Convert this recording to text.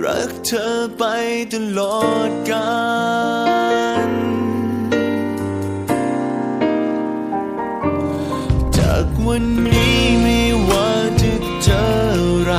รักเธอไปตลอดกันจากวันนี้ไม่ว่าจะเจออะไร